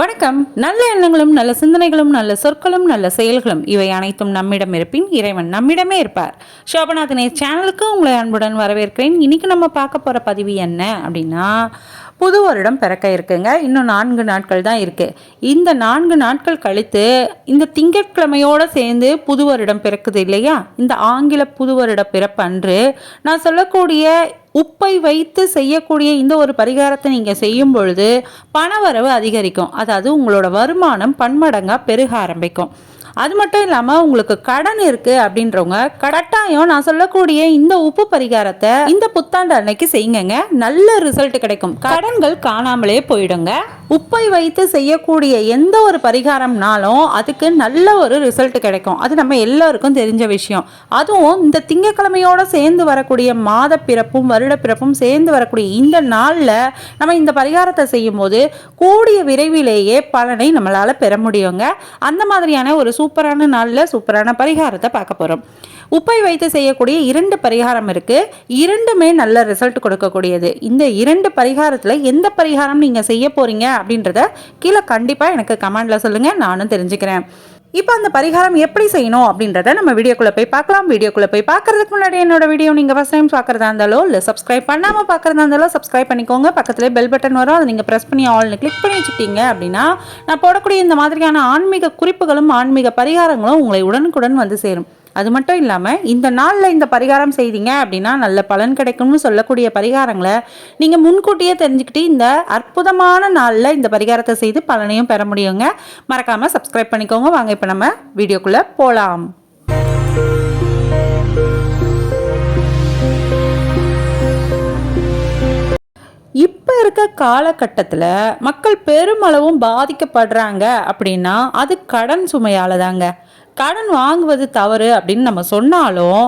வணக்கம். நல்ல எண்ணங்களும் நல்ல சிந்தனைகளும் நல்ல சொற்களும் நல்ல செயல்களும் இவை அனைத்தும் நம்மிடம் இருப்பின் இறைவன் நம்மிடமே இருப்பார். சோபநாதனே சேனலுக்கு உங்களை அன்புடன் வரவேற்கிறேன். இன்றைக்கி நம்ம பார்க்க போகிற பதிவு என்ன அப்படின்னா புது வருடம் பிறக்க இருக்குங்க. இன்னும் நான்கு நாட்கள் தான் இருக்குது இந்த நான்கு நாட்கள் கழித்து இந்த திங்கட்கிழமையோடு சேர்ந்து புது வருடம் பிறக்குது இல்லையா? இந்த ஆங்கில புது வருட பிறப்பு அன்று நான் சொல்லக்கூடிய உப்பை வைத்து செய்யக்கூடிய இந்த ஒரு பரிகாரத்தை நீங்கள் செய்யும் பொழுது பணவரவு அதிகரிக்கும். அதாவது உங்களோட வருமானம் பன்மடங்காக பெருக ஆரம்பிக்கும். அது மட்டும் இல்லாமல் உங்களுக்கு கடன் இருக்கு அப்படின்றவங்க கட்டாயம் நான் சொல்லக்கூடிய இந்த உப்பு பரிகாரத்தை இந்த புத்தாண்டு அன்னைக்கு செய்யுங்க நல்ல ரிசல்ட் கிடைக்கும். கடன்கள் காணாமலே போயிடுங்க. உப்பை வைத்து செய்யக்கூடிய எந்த ஒரு பரிகாரம்னாலும் அதுக்கு நல்ல ஒரு ரிசல்ட் கிடைக்கும். அது நம்ம எல்லாருக்கும் தெரிஞ்ச விஷயம். அதுவும் இந்த திங்கக்கிழமையோட சேர்ந்து வரக்கூடிய மாத பிறப்பும் வருட பிறப்பும் சேர்ந்து வரக்கூடிய இந்த நாளில் நம்ம இந்த பரிகாரத்தை செய்யும்போது கூடிய விரைவிலேயே பலனை நம்மளால் பெற முடியுங்க. அந்த மாதிரியான ஒரு சூப்பரான நாளில் சூப்பரான பரிகாரத்தை பார்க்க போகிறோம் உப்பை வைத்து செய்யக்கூடிய இரண்டு பரிகாரம் இருக்குது இரண்டுமே நல்ல ரிசல்ட் கொடுக்கக்கூடியது. இந்த இரண்டு பரிகாரத்தில் எந்த பரிகாரம் நீங்கள் செய்ய போகிறீங்க அப்படின்றத கீழே கண்டிப்பாக எனக்கு கமெண்டில் சொல்லுங்கள் நானும் தெரிஞ்சுக்கிறேன். இப்போ அந்த பரிகாரம் எப்படி செய்யணும் அப்படின்றத நம்ம வீடியோக்குள்ளே போய் பார்க்கலாம். வீடியோக்குள்ளே போய் பார்க்கறதுக்கு முன்னாடி என்னோட வீடியோ நீங்கள் ஃபஸ்ட் டைம் பார்க்குறதா இருந்தாலோ இல்லை சப்ஸ்கிரைப் பண்ணாமல் பார்க்குறதா இருந்தாலோ சப்ஸ்கிரைப் பண்ணிக்கோங்க. பக்கத்தில் பெல் பட்டன் வரும். அதை நீங்கள் ப்ரெஸ் பண்ணி ஆல்னு கிளிக் பண்ணி வச்சுட்டீங்க அப்படின்னா நான் போடக்கூடிய இந்த மாதிரியான ஆன்மீக குறிப்புகளும் ஆன்மீக பரிகாரங்களும் உங்களை உடனுக்குடன் வந்து சேரும். அது மட்டும் இல்லாமல் இந்த நாளில் இந்த பரிகாரம் செய்தீங்க அப்படின்னா நல்ல பலன் கிடைக்கும்னு சொல்லக்கூடிய பரிகாரங்களை நீங்கள் முன்கூட்டியே தெரிஞ்சுக்கிட்டு இந்த அற்புதமான நாளில் இந்த பரிகாரத்தை செய்து பலனையும் பெற முடியுங்க. மறக்காமல் சப்ஸ்கிரைப் பண்ணிக்கோங்க. வாங்க இப்போ நம்ம வீடியோக்குள்ளே போகலாம் இப்போ இருக்க காலகட்டத்தில் மக்கள் பெருமளவும் பாதிக்கப்படுறாங்க அப்படின்னா அது கடன் சுமையால் தாங்க கடன் வாங்குவது தவறு அப்படின்னு நம்ம சொன்னாலும்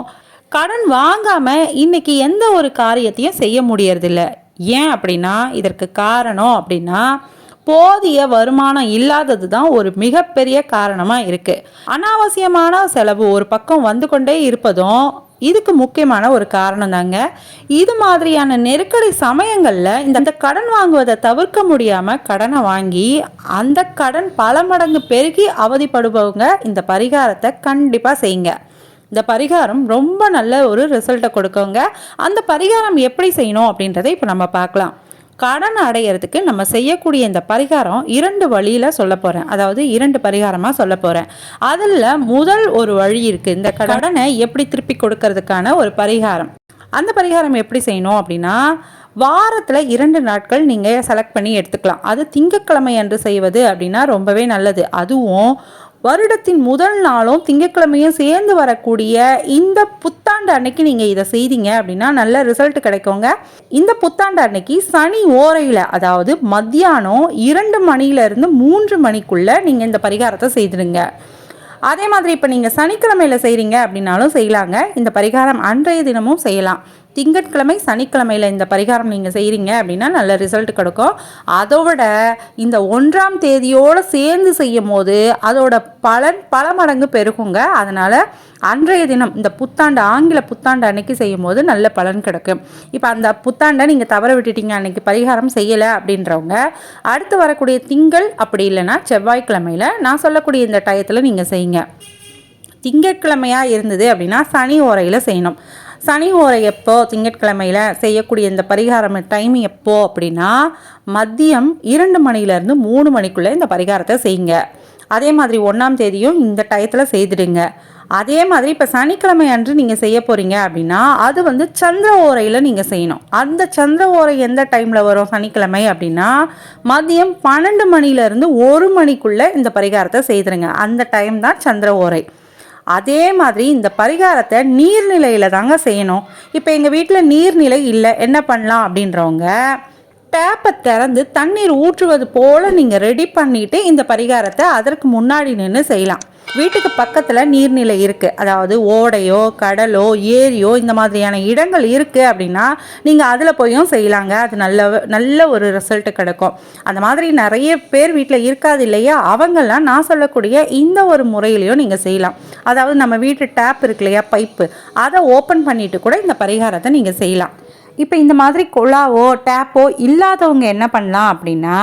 கடன் வாங்காமல் இன்னைக்கு எந்த ஒரு காரியத்தையும் செய்ய முடியறதில்ல. ஏன் அப்படின்னா இதற்கு காரணம் அப்படின்னா போதிய வருமானம் இல்லாதது தான் ஒரு மிகப்பெரிய காரணமாக இருக்குது அனாவசியமான செலவு ஒரு பக்கம் வந்து கொண்டே இருப்பதும் இதுக்கு முக்கியமான ஒரு காரணம் தாங்க இது மாதிரியான நெருக்கடி சமயங்களில் இந்த கடன் வாங்குவதை தவிர்க்க முடியாமல் கடனை வாங்கி அந்த கடன் பல மடங்கு பெருகி அவதிப்படுபவங்க இந்த பரிகாரத்தை கண்டிப்பாக செய்யுங்க. இந்த பரிகாரம் ரொம்ப நல்ல ஒரு ரிசல்ட்டை கொடுக்குங்க. அந்த பரிகாரம் எப்படி செய்யணும் அப்படின்றத இப்போ நம்ம பார்க்கலாம். கடன் அடையிறதுக்கு நம்ம செய்யக்கூடிய இந்த பரிகாரம் இரண்டு வழியில் சொல்ல போகிறேன் அதாவது இரண்டு பரிகாரமாக சொல்ல போகிறேன் அதில் முதல் ஒரு வழி இருக்குது இந்த கடனை எப்படி திருப்பி கொடுக்கறதுக்கான ஒரு பரிகாரம். அந்த பரிகாரம் எப்படி செய்யணும் அப்படின்னா வாரத்தில் இரண்டு நாட்கள் நீங்கள் செலக்ட் பண்ணி எடுத்துக்கலாம். அது திங்கக்கிழமை அன்று செய்வது அப்படின்னா ரொம்பவே நல்லது. அதுவும் வருடத்தின் முதல் நாளும் திங்கட்கிழமையும் சேர்ந்து வரக்கூடிய இந்த புத்தாண்டு அன்னைக்கு நீங்கள் இதை செய்தீங்க அப்படின்னா நல்ல ரிசல்ட் கிடைக்குங்க. இந்த புத்தாண்டு அன்னைக்கு சனி ஓரையில் அதாவது மத்தியானம் இரண்டு மணியிலிருந்து மூன்று மணிக்குள்ளே நீங்கள் இந்த பரிகாரத்தை செய்திடுங்க. அதே மாதிரி இப்போ நீங்கள் சனிக்கிழமையில் செய்கிறீங்க அப்படின்னாலும் செய்யலாங்க. இந்த பரிகாரம் அன்றைய தினமும் செய்யலாம். திங்கட்கிழமை சனிக்கிழமையில் இந்த பரிகாரம் நீங்கள் செய்கிறீங்க அப்படின்னா நல்ல ரிசல்ட் கிடைக்கும். அதோட இந்த ஒன்றாம் தேதியோடு சேர்ந்து செய்யும் போது அதோட பலன் பல மடங்கு பெருகுங்க. அதனால் அன்றைய தினம் இந்த புத்தாண்டு ஆங்கில புத்தாண்டு அன்னைக்கு செய்யும் போது நல்ல பலன் கிடைக்கும். இப்போ அந்த புத்தாண்டை நீங்கள் தவற விட்டுட்டீங்க அன்னைக்கு பரிகாரம் செய்யலை அப்படின்றவங்க அடுத்து வரக்கூடிய திங்கள் அப்படி இல்லைன்னா செவ்வாய்க்கிழமையில் நான் சொல்லக்கூடிய இந்த டயத்தில் நீங்கள் செய்யுங்க. திங்கட்கிழமையாக இருந்தது அப்படின்னா சனி ஓரையில் செய்யணும். சனி ஓரை எப்போ திங்கட்கிழமையில் செய்யக்கூடிய இந்த பரிகாரம் டைம் எப்போ அப்படின்னா மதியம் இரண்டு மணிலேருந்து மூணு மணிக்குள்ளே இந்த பரிகாரத்தை செய்யுங்க. அதே மாதிரி ஒன்றாம் தேதியும் இந்த டயத்தில் செய்துடுங்க. அதே மாதிரி இப்போ சனிக்கிழமை அன்று நீங்கள் செய்ய போகிறீங்க அப்படின்னா அது வந்து சந்திர ஓரையில் நீங்கள் செய்யணும். அந்த சந்திர ஓரை எந்த டைமில் வரும் சனிக்கிழமை அப்படின்னா மதியம் பன்னெண்டு மணிலேருந்து ஒரு மணிக்குள்ளே இந்த பரிகாரத்தை செய்திருங்க அந்த டைம் தான் சந்திர ஓரை. அதே மாதிரி இந்த பரிகாரத்தை நீர்நிலையில் தாங்க செய்யணும். இப்போ எங்கள் வீட்டில் நீர்நிலை இல்லை என்ன பண்ணலாம் அப்படின்றவங்க டேப்பை திறந்து தண்ணீர் ஊற்றுவது போல் நீங்கள் ரெடி பண்ணிவிட்டு இந்த பரிகாரத்தை அதற்கு முன்னாடி நின்று செய்யலாம். வீட்டுக்கு பக்கத்தில் நீர்நிலை இருக்குது அதாவது ஓடையோ கடலோ ஏரியோ இந்த மாதிரியான இடங்கள் இருக்குது அப்படின்னா நீங்கள் அதில் போயும் செய்யலாங்க. அது நல்ல நல்ல ஒரு ரிசல்ட் கிடைக்கும். அந்த மாதிரி நிறைய பேர் வீட்டில் இருக்காது இல்லையா? அவங்கெல்லாம் நான் சொல்லக்கூடிய இந்த ஒரு முறையிலையும் நீங்கள் செய்யலாம். அதாவது நம்ம வீட்டு டேப் இருக்கு இல்லையா? பைப்பு அதை ஓப்பன் பண்ணிவிட்டு கூட இந்த பரிகாரத்தை நீங்கள் செய்யலாம். இப்போ இந்த மாதிரி குழாவோ டேப்போ இல்லாதவங்க என்ன பண்ணலாம் அப்படின்னா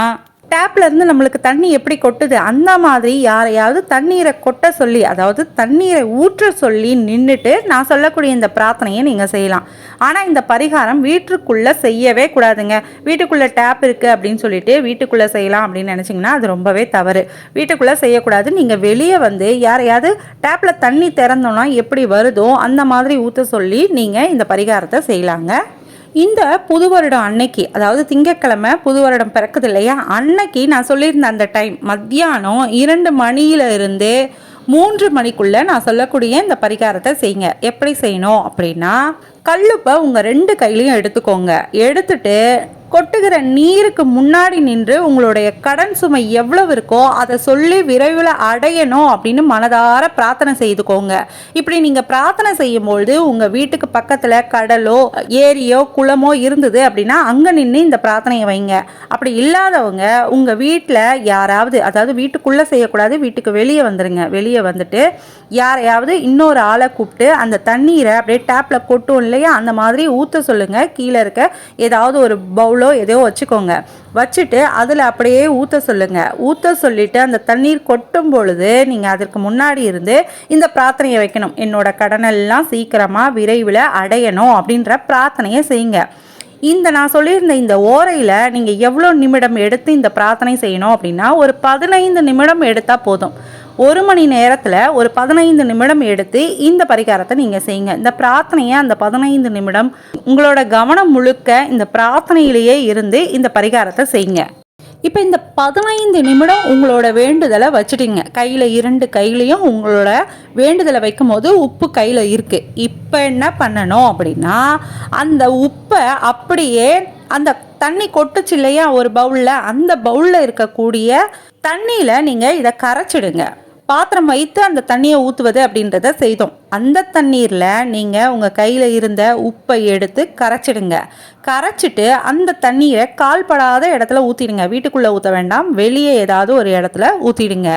டேப்லேருந்து நம்மளுக்கு தண்ணி எப்படி கொட்டுது? அந்த மாதிரி யாரையாவது தண்ணீரை கொட்ட சொல்லி அதாவது தண்ணீரை ஊற்ற சொல்லி நின்றுட்டு நான் சொல்லக்கூடிய இந்த பிரார்த்தனையை நீங்கள் செய்யலாம். ஆனால் இந்த பரிகாரம் வீட்டுக்குள்ளே செய்யவே கூடாதுங்க. வீட்டுக்குள்ளே டேப் இருக்குது அப்படின்னு சொல்லிட்டு வீட்டுக்குள்ளே செய்யலாம் அப்படின்னு நினச்சிங்கன்னா அது ரொம்பவே தவறு. வீட்டுக்குள்ளே செய்யக்கூடாது. நீங்கள் வெளியே வந்து யாரையாவது டேப்பில் தண்ணி திறந்தோன்னா எப்படி வருதோ அந்த மாதிரி ஊற்ற சொல்லி நீங்கள் இந்த பரிகாரத்தை செய்யலாங்க. இந்த புது வருடம் அன்னைக்கு அதாவது திங்கட்கிழமை புது வருடம் பிறக்குது இல்லையா? அன்னைக்கு நான் சொல்லியிருந்தேன் அந்த டைம் மத்தியானம் இரண்டு மணியில இருந்து மூன்று மணிக்குள்ள நான் சொல்லக்கூடிய இந்த பரிகாரத்தை செய்யுங்க. எப்படி செய்யணும் அப்படின்னா கல்லுப்பை உங்கள் ரெண்டு கையிலையும் எடுத்துக்கோங்க. எடுத்துட்டு கொட்டுகிற நீருக்கு முன்னாடி நின்று உங்களுடைய கடன் சுமை எவ்வளவு இருக்கோ அதை சொல்லி விரைவில் அடையணும் அப்படின்னு மனதார பிரார்த்தனை செய்துக்கோங்க. இப்படி நீங்கள் பிரார்த்தனை செய்யும்பொழுது உங்கள் வீட்டுக்கு பக்கத்தில் கடலோ ஏரியோ குளமோ இருந்தது அப்படின்னா அங்கே நின்று இந்த பிரார்த்தனையை வைங்க. அப்படி இல்லாதவங்க உங்கள் வீட்டில் யாராவது அதாவது வீட்டுக்குள்ளே செய்யக்கூடாது வீட்டுக்கு வெளியே வந்துடுங்க வெளியே வந்துட்டு யாரையாவது இன்னொரு ஆளை கூப்பிட்டு அந்த தண்ணீரை அப்படியே டேப்பில் கொட்டும் இல்லையா? அந்த மாதிரி ஊற்ற சொல்லுங்கள் கீழே இருக்க ஏதாவது ஒரு பவுல் பவுலோ ஏதோ வச்சுக்கோங்க. வச்சுட்டு அதில் அப்படியே ஊற்ற சொல்லுங்கள் ஊற்ற சொல்லிவிட்டு அந்த தண்ணீர் கொட்டும் பொழுது நீங்கள் அதற்கு முன்னாடி இருந்து இந்த பிரார்த்தனையை வைக்கணும். என்னோட கடனெல்லாம் சீக்கிரமாக விரைவில் அடையணும் அப்படின்ற பிரார்த்தனையை செய்யுங்க. இந்த நான் சொல்லியிருந்த இந்த ஓரையில் நீங்கள் எவ்வளோ நிமிடம் எடுத்து இந்த பிரார்த்தனை செய்யணும் அப்படின்னா ஒரு பதினைந்து நிமிடம் எடுத்தால் போதும். ஒரு மணி நேரத்தில் ஒரு பதினைந்து நிமிடம் எடுத்து இந்த பரிகாரத்தை நீங்கள் செய்யுங்க. இந்த பிரார்த்தனையை அந்த பதினைந்து நிமிடம் உங்களோட கவனம் முழுக்க இந்த பிரார்த்தனையிலேயே இருந்து இந்த பரிகாரத்தை செய்யுங்க. இப்போ இந்த பதினைந்து நிமிடம் உங்களோட வேண்டுதலை வச்சுட்டீங்க. கையில் இரண்டு கையிலையும் உங்களோட வேண்டுதலை வைக்கும் போது உப்பு கையில் இருக்குது இப்போ என்ன பண்ணணும் அப்படின்னா அந்த உப்பை அப்படியே அந்த தண்ணி கொட்டுச்சு இல்லையா ஒரு பவுலில் அந்த பவுலில் இருக்கக்கூடிய தண்ணியில் நீங்கள் இதை கரைச்சிடுங்க. பாத்திரம் வைத்து அந்த தண்ணியை ஊற்றுவது அப்படின்றத செய்தோம். அந்த தண்ணீரில் நீங்கள் உங்கள் கையில் இருந்த உப்பை எடுத்து கரைச்சிடுங்க. கரைச்சிட்டு அந்த தண்ணீரை கால்படாத இடத்துல ஊற்றிடுங்க வீட்டுக்குள்ளே ஊற்ற வேண்டாம். வெளியே ஏதாவது ஒரு இடத்துல ஊற்றிடுங்க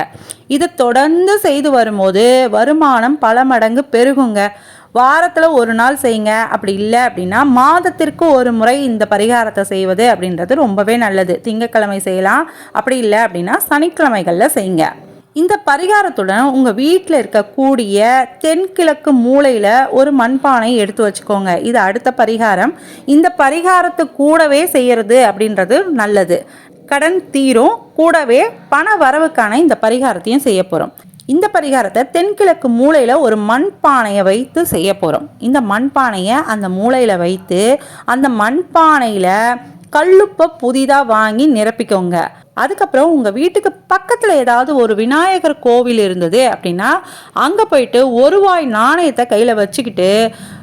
இது தொடர்ந்து செய்து வரும்போது வருமானம் பல மடங்கு பெருகுங்க. வாரத்தில் ஒரு நாள் செய்யுங்க. அப்படி இல்லை அப்படின்னா மாதத்திற்கு ஒரு முறை இந்த பரிகாரத்தை செய்வது அப்படின்றது ரொம்பவே நல்லது. திங்கக்கிழமை செய்யலாம். அப்படி இல்லை அப்படின்னா சனிக்கிழமைகளில் செய்யுங்க. இந்த பரிகாரத்துடன் உங்கள் வீட்டில் இருக்கக்கூடிய தென்கிழக்கு மூலையில் ஒரு மண்பானை எடுத்து வச்சுக்கோங்க. இது அடுத்த பரிகாரம். இந்த பரிகாரத்து கூடவே செய்கிறது அப்படின்றது நல்லது. கடன் தீரும். கூடவே பண வரவுக்கான இந்த பரிகாரத்தையும் செய்ய போகிறோம் இந்த பரிகாரத்தை தென்கிழக்கு மூலையில் ஒரு மண்பானையை வைத்து செய்ய போகிறோம் இந்த மண்பானையை அந்த மூலையில் வைத்து அந்த மண்பானையில் கல்லுப்பை புதிதாக வாங்கி நிரப்பிக்கோங்க. அதுக்கப்புறம் உங்கள் வீட்டுக்கு பக்கத்தில் ஏதாவது ஒரு விநாயகர் கோவில் இருந்தது அப்படின்னா அங்கே போயிட்டு ஒரு ரூபாய் நாணயத்தை கையில் வச்சுக்கிட்டு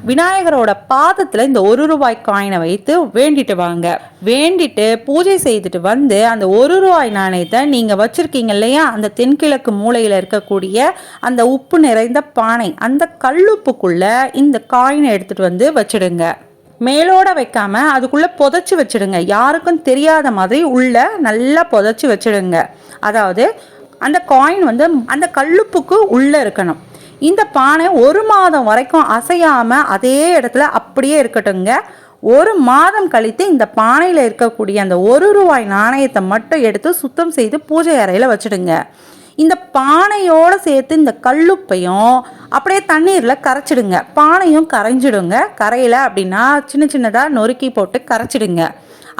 விநாயகரோட பாதத்தில் இந்த ஒரு ரூபாய் காயினை வைத்து வேண்டிட்டு வாங்க. வேண்டிட்டு பூஜை செய்துட்டு வந்து அந்த ஒரு ரூபாய் நாணயத்தை நீங்கள் வச்சுருக்கீங்க இல்லையா? அந்த தென்கிழக்கு மூலையில் இருக்கக்கூடிய அந்த உப்பு நிறைந்த பானை அந்த கல்லுப்புக்குள்ளே இந்த காயினை எடுத்துகிட்டு வந்து வச்சுடுங்க. மேலோட வைக்காம அதுக்குள்ளே புதைச்சி வச்சுடுங்க. யாருக்கும் தெரியாத மாதிரி உள்ள நல்லா புதைச்சி வச்சுடுங்க. அதாவது அந்த காயின் வந்து அந்த கல்லுப்புக்கு உள்ளே இருக்கணும். இந்த பானை ஒரு மாதம் வரைக்கும் அசையாமல் அதே இடத்துல அப்படியே இருக்கட்டுங்க ஒரு மாதம் கழித்து இந்த பானையில் இருக்கக்கூடிய அந்த ஒரு ரூபாய் நாணயத்தை மட்டும் எடுத்து சுத்தம் செய்து பூஜை அறையில் வச்சுடுங்க. இந்த பானையோடு சேர்த்து இந்த கல்லுப்பையும் அப்படியே தண்ணீரில் கரைச்சிடுங்க. பானையும் கரைஞ்சிடுங்க. கரையில் அப்படின்னா சின்ன சின்னதாக நொறுக்கி போட்டு கரைச்சிடுங்க.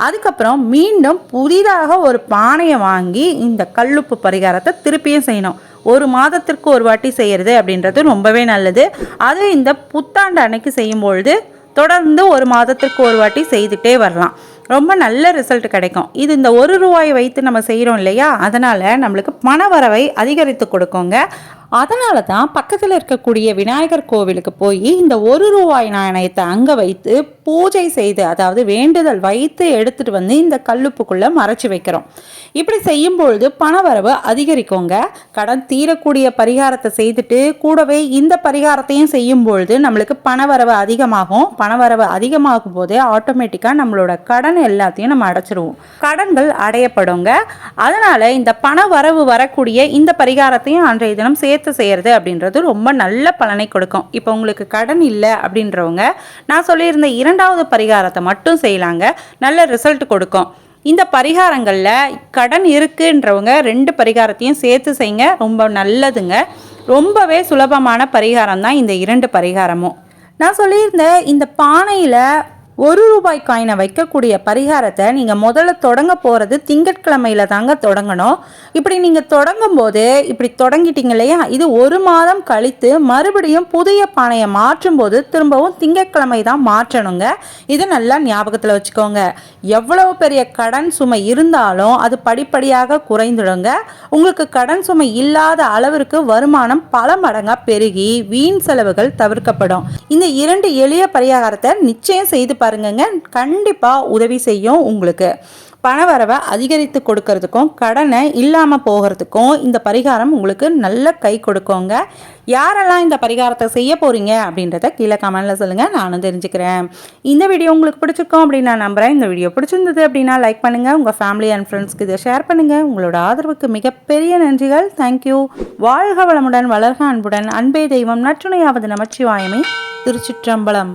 அதுக்கப்புறம் மீண்டும் புதிதாக ஒரு பானையை வாங்கி இந்த கல்லுப்பு பரிகாரத்தை திருப்பியும் செய்யணும். ஒரு மாதத்திற்கு ஒரு வாட்டி செய்கிறது அப்படின்றது ரொம்பவே நல்லது. அது இந்த புத்தாண்டு அன்னைக்கு செய்யும்பொழுது தொடர்ந்து ஒரு மாதத்திற்கு ஒரு வாட்டி செய்துட்டே வரலாம். ரொம்ப நல்ல ரிசல்ட் கிடைக்கும். இது இந்த ஒரு ரூபாயை வைத்து நம்ம செய்கிறோம் இல்லையா? அதனால் நம்மளுக்கு பண வரவை அதிகரித்து கொடுக்குங்க. அதனால தான் பக்கத்தில் இருக்கக்கூடிய விநாயகர் கோவிலுக்கு போய் இந்த ஒரு ரூபாய் நாணயத்தை அங்கே வைத்து பூஜை செய்து அதாவது வேண்டுதல் வைத்து எடுத்துட்டு வந்து இந்த கல்லுப்புக்குள்ளே மறைச்சி வைக்கிறோம். இப்படி செய்யும் பொழுது பணவரவு அதிகரிக்குங்க. கடன் தீரக்கூடிய பரிகாரத்தை செய்துட்டு கூடவே இந்த பரிகாரத்தையும் செய்யும் பொழுது நம்மளுக்கு பணவரவு அதிகமாகும். பணவரவு அதிகமாகும் போதே ஆட்டோமேட்டிக்காக நம்மளோட கடன் எல்லாத்தையும் நம்ம அடைச்சிருவோம். கடன்கள் அடையப்படுங்க. அதனால் இந்த பண வரவு வரக்கூடிய இந்த பரிகாரத்தையும் அன்றைய தினம் சேர்த்து சேர்த்து செய்கிறது அப்படின்றது ரொம்ப நல்ல பலனை கொடுக்கும். இப்போ உங்களுக்கு கடன் இல்லை அப்படின்றவங்க நான் சொல்லியிருந்த இரண்டாவது பரிகாரத்தை மட்டும் செய்யலாங்க. நல்ல ரிசல்ட் கொடுக்கும். இந்த பரிகாரங்களில் கடன் இருக்குன்றவங்க ரெண்டு பரிகாரத்தையும் சேர்த்து செய்யுங்க. ரொம்ப நல்லதுங்க. ரொம்பவே சுலபமான பரிகாரம் தான் இந்த இரண்டு பரிகாரமும். நான் சொல்லியிருந்த இந்த பானையில் ஒரு ரூபாய் காயினை வைக்கக்கூடிய பரிகாரத்தை நீங்கள் முதல்ல தொடங்க போகிறது திங்கட்கிழமையில தாங்க தொடங்கணும். இப்படி நீங்கள் தொடங்கும் போது இப்படி தொடங்கிட்டீங்க இல்லையா? இது ஒரு மாதம் கழித்து மறுபடியும் புதிய பானையை மாற்றும் போது திரும்பவும் திங்கட்கிழமை தான் மாற்றணுங்க. இது நல்லா ஞாபகத்தில் வச்சுக்கோங்க. எவ்வளவு பெரிய கடன் சுமை இருந்தாலும் அது படிப்படியாக குறைந்துடுங்க. உங்களுக்கு கடன் சுமை இல்லாத அளவிற்கு வருமானம் பல மடங்காக பெருகி வீண் செலவுகள் தவிர்க்கப்படும். இந்த இரண்டு எளிய பரிகாரத்தை நிச்சயம் செய்து பாருங்கங்க. கண்டிப்பாக உதவி செய்யும் உங்களுக்கு. பணவரவை அதிகரித்து கொடுக்கறதுக்கும் கடனை இல்லாமல் போகிறதுக்கும் இந்த பரிகாரம் உங்களுக்கு நல்ல கை கொடுக்குங்க. யாரெல்லாம் இந்த பரிகாரத்தை செய்ய போகிறீங்க அப்படின்றத கீழே கமெண்டில் சொல்லுங்கள் நானும் தெரிஞ்சுக்கிறேன். இந்த வீடியோ உங்களுக்கு பிடிச்சிருக்கோம் அப்படின்னு நான் நம்புகிறேன் இந்த வீடியோ பிடிச்சிருந்தது அப்படின்னா லைக் பண்ணுங்கள் உங்கள் ஃபேமிலி அண்ட் ஃப்ரெண்ட்ஸ்க்கு இதை ஷேர் பண்ணுங்கள் உங்களோட ஆதரவுக்கு மிகப்பெரிய நன்றிகள். தேங்க்யூ வாழ்க வளமுடன் வளர்க அன்புடன். அன்பே தெய்வம் நற்றுணையாவது நமச்சிவாயமே. திருச்சிற்றம்பலம்.